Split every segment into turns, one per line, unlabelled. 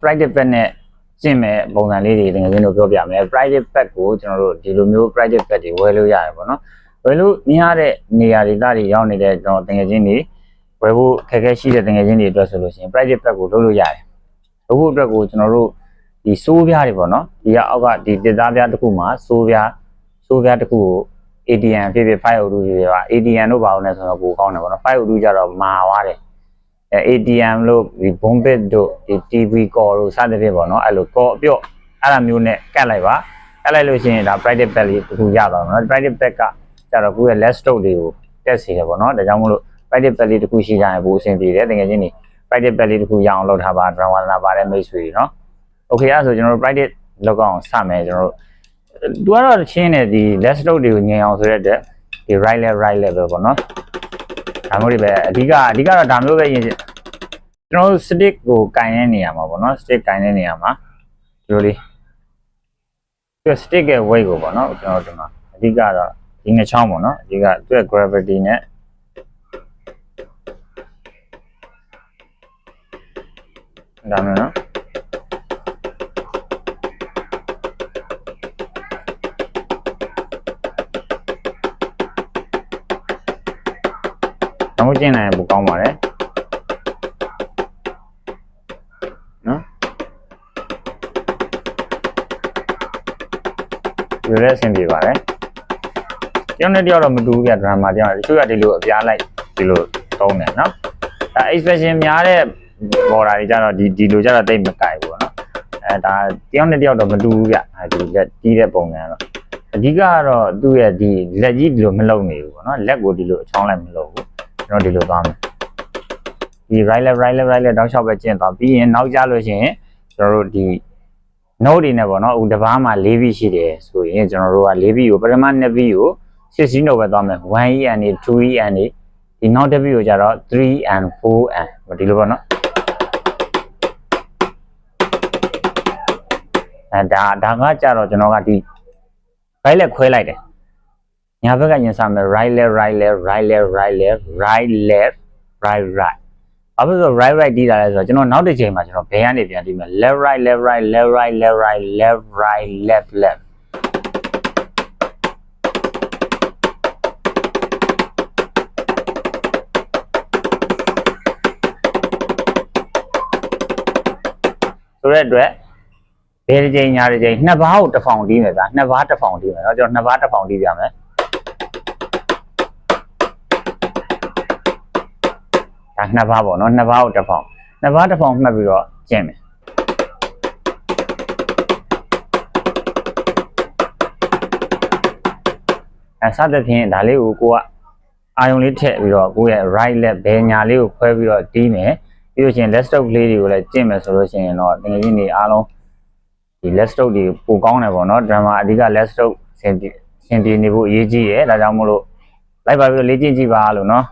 private pack နဲ့ကျင့်မဲ့ပုံစံလေးတွေတကယ်ချင်းတို့ပြောပြမယ် private pack ကိုကျွန်တော်တို့ဒီလိုမျိုး private pack တွေဝယ်လို့ရတယ်ပေါ့နော်ဝယ်လို့မြင်ရတဲ့နေရာဒေသတွေရောက်နေတဲ့ကျွန်တော်တကယ်ချင်းတွေဝယ်ဖို့ခက်ခဲရှိတဲ့တကယ်ချင်းတွေအတွက်ဆိုလို့ရှိရင် private pack ကိုလုပ်လို့ရတယ်လုပ်ဖို့အတွက်ကိုကျွန်တော်တို့ဒီစိုးပြားတွေပေါ့နော်ဒီကအောက်ကဒီတစ်သားပြားတစ်ခုမှာစိုးပြားစိုးပြားတစ်ခုကို ATM ဖြစ်ဖြစ် file တို့တွေပါ ATM တို့ပါအောင်လဲဆိုတော့ပိုကောင်းတယ်ပေါ့နော် file တို့ကြတော့မာသွားတယ်အဲ ATM လို့ဒီ bombit တို့ဒီ TV call တို့စသဖြင့်ပေါ့နော်အဲ့လို call အပြော့အဲ့လိုမျိုးနဲ့ကတ်လိုက်ပါကတ်လိုက်လို့ရှိရင်ဒါ private pack လေးတစ်ခုရသွားမှာနော် private pack ကကြတော့ကိုယ့်ရဲ့ less stroke တွေကိုတက်စေတယ်ပေါ့နော်ဒါကြောင့်မို့လို့ private pack လေးတစ်ခုရှိကြရင်ပိုအဆင်ပြေတယ်တကယ်ချင်းနေ private pack လေးတစ်ခုရအောင်လုပ်ထားပါ drama လာပါတဲ့မိတ်ဆွေတွေနော် okay အဲ့ဒါဆိုကျွန်တော်တို့ private လောက်အောင်စမယ်ကျွန်တော်တို့သူကတော့ချင်းနေဒီ less stroke တွေကိုငြိမ်အောင်ဆိုတဲ့အတွက်ဒီ right left right left ပဲပေါ့နော် ဒါမျိုးတွေပဲအဓိကအဓိကတော့ဒါမျိုးပဲရင်ကျွန်တော်တို့ stick ကိုကင်တဲ့နေရာမှာပေါ့နော် stick ကင်တဲ့နေရာမှာဒီလိုလေးသူ stick ရဲ့ weight ကိုပေါ့နော်ကျွန်တော်တို့ဒီမှာအဓိကတော့ဒီနှစ်ချောင်းပေါ့နော်အဓိကသူ့ရဲ့ gravity နဲ့ဒါမျိုးနော်။ နောက်ကျင့်နိုင်ရင်ပိုကောင်းပါတယ်။နော်။ဒီလိုလည်းအဆင်ပြေပါတယ်။တယောက်နဲ့တယောက်တော့မတူဘူးပြဒရမာတယောက်တချို့ကဒီလိုအပြားလိုက်ဒီလိုတုံးတယ်နော်။ဒါ expression များတဲ့ border တွေကြတော့ဒီဒီလိုကြတော့တိတ်မကြိုက်ဘူးပေါ့နော်။အဲဒါတယောက်နဲ့တယောက်တော့မတူဘူးဗျ။အဲဒီလက်ကြီးတဲ့ပုံစံကတော့အဓိကကတော့သူ့ရဲ့ဒီလက်ကြီးဒီလိုမလုံနေဘူးပေါ့နော်။လက်ကိုဒီလိုအချောင်းလိုက်မလုံဘူး။ ကျွန်တော်ဒီလိုသွားမယ်ဒီ right left right left right left တောက်လျှောက်ပဲကျင့်သွားပြီးရင်နောက်ကြလို့ရှိရင်ကျွန်တော်တို့ဒီ note တွေနဲ့ပေါ့နော်ဥတပားမှာ၄ဘီရှိတယ်ဆိုရင်ကျွန်တော်တို့က၄ဘီကိုပထမ2ဘီကို16 note ပဲသွားမယ် 1e and 2e and ဒီနောက်တစ်ဘီကိုကြတော့ 3 and 4 and ဒီလိုပေါ့နော်အဲဒါဒါကကြတော့ကျွန်တော်ကဒီ right left ခွဲလိုက်တယ် ညာဘက်ကညင်စားမယ် right left right left right left right left right left right right ဘာဖြစ်လို့ right right တီးတာလဲဆိုတော့ကျွန်တော်နောက်တစ်ချိန်မှာကျွန်တော်ဘယ်ကနေပြန်တီးမလဲ left right left right left right left right left right left left ဆိုတဲ့အတွက်ဘယ်တစ်ချိန်ညာတစ်ချိန်နှစ်ဘားကိုတစ်ဖောင်တီးမယ်ဗျာနှစ်ဘားတစ်ဖောင်တီးမယ်เนาะကျွန်တော်နှစ်ဘားတစ်ဖောင်တီးပြမယ် ဒါနှစ်ဘားပေါ့နော်နှစ်ဘားကိုတစ်ဖောင်နှစ်ဘားတစ်ဖောင်မှတ်ပြီးတော့ကျင့်မယ်အဲစသဖြင့်ဒါလေးကိုကိုကအာယုံလေးထည့်ပြီးတော့ကိုယ့်ရဲ့ right left ဘယ်ညာလေးကိုခွဲပြီးတော့တီးမယ်ပြီးလို့ရှိရင် left stroke လေးတွေကိုလည်းကျင့်မယ်ဆိုလို့ရှိရင်တော့တကယ်ကြီးနေအားလုံးဒီ left stroke တွေပိုကောင်းတယ်ပေါ့နော် drama အဓိက left stroke ဆင်ပြေဆင်ပြေနေဖို့အရေးကြီးရယ်ဒါကြောင့်မို့လို့လိုက်ပါပြီးတော့လေ့ကျင့်ကြည့်ပါလို့နော်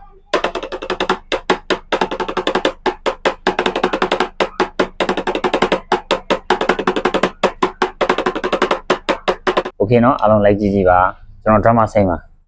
โอเคเนาะအားလုံးလိုက်ကြည့်ကြည့်ပါကျွန်တော် drama စိမ့်ပါ